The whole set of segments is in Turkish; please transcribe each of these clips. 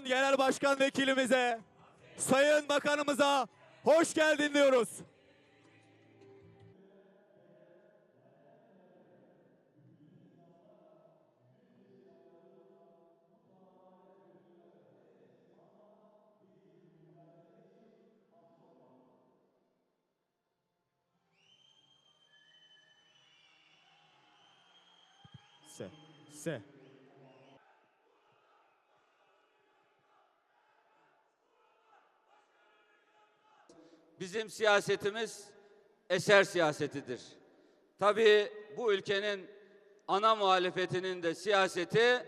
Sayın Genel Başkan Vekilimize, Sayın Bakanımıza hoş geldin diyoruz. Se, se. Bizim siyasetimiz eser siyasetidir. Tabii bu ülkenin ana muhalefetinin de siyaseti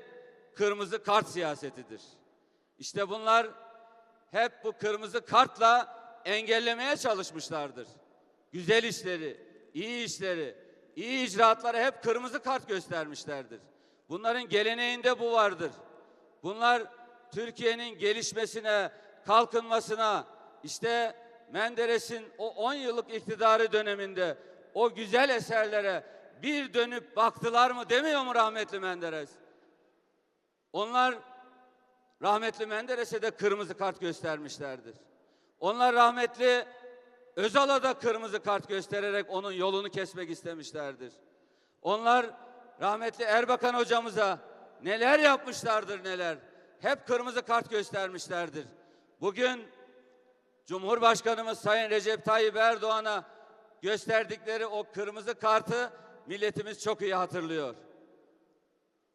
kırmızı kart siyasetidir. İşte bunlar hep bu kırmızı kartla engellemeye çalışmışlardır. Güzel işleri, iyi işleri, iyi icraatları hep kırmızı kart göstermişlerdir. Bunların geleneğinde bu vardır. Bunlar Türkiye'nin gelişmesine, kalkınmasına, işte Menderes'in o 10 yıllık iktidarı döneminde o güzel eserlere bir dönüp baktılar mı demiyor mu rahmetli Menderes? Onlar rahmetli Menderes'e de kırmızı kart göstermişlerdir. Onlar rahmetli Özal'a da kırmızı kart göstererek onun yolunu kesmek istemişlerdir. Onlar rahmetli Erbakan hocamıza neler yapmışlardır neler. Hep kırmızı kart göstermişlerdir. Bugün Cumhurbaşkanımız Sayın Recep Tayyip Erdoğan'a gösterdikleri o kırmızı kartı milletimiz çok iyi hatırlıyor.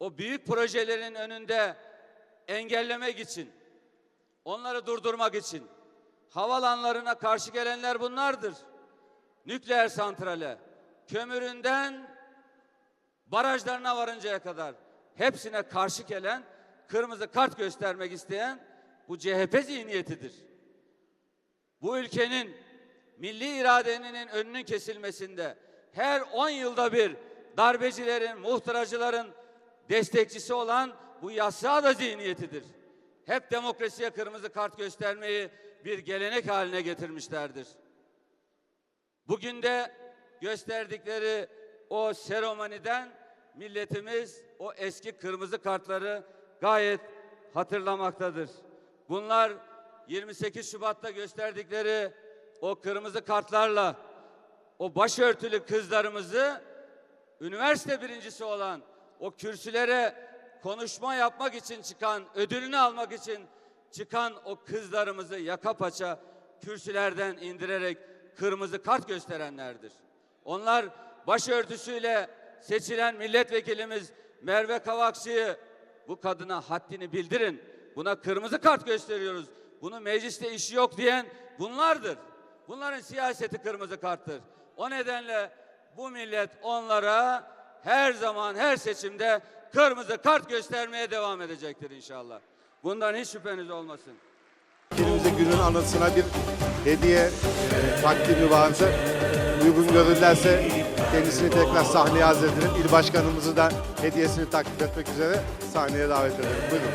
O büyük projelerin önünde engellemek için, onları durdurmak için havalanlarına karşı gelenler bunlardır. Nükleer santrale, kömüründen barajlarına varıncaya kadar hepsine karşı gelen, kırmızı kart göstermek isteyen bu CHP zihniyetidir. Bu ülkenin milli iradenin önünün kesilmesinde her 10 yılda bir darbecilerin, muhtıracıların destekçisi olan bu yasa da zihniyetidir. Hep demokrasiye kırmızı kart göstermeyi bir gelenek haline getirmişlerdir. Bugün de gösterdikleri o seremoniden milletimiz o eski kırmızı kartları gayet hatırlamaktadır. Bunlar 28 Şubat'ta gösterdikleri o kırmızı kartlarla o başörtülü kızlarımızı üniversite birincisi olan o kürsülere konuşma yapmak için çıkan, ödülünü almak için çıkan o kızlarımızı yaka paça kürsülerden indirerek kırmızı kart gösterenlerdir. Onlar başörtüsüyle seçilen milletvekilimiz Merve Kavakçı'yı bu kadına haddini bildirin. Buna kırmızı kart gösteriyoruz. Bunu mecliste işi yok diyen bunlardır. Bunların siyaseti kırmızı karttır. O nedenle bu millet onlara her zaman her seçimde kırmızı kart göstermeye devam edecektir inşallah. Bundan hiç şüpheniz olmasın. Vekilimize günün anısına bir hediye takdimi vardı. Uygun görürlerse kendisini tekrar sahneye edelim. İl başkanımızı da hediyesini takdim etmek üzere sahneye davet edelim. Buyurun.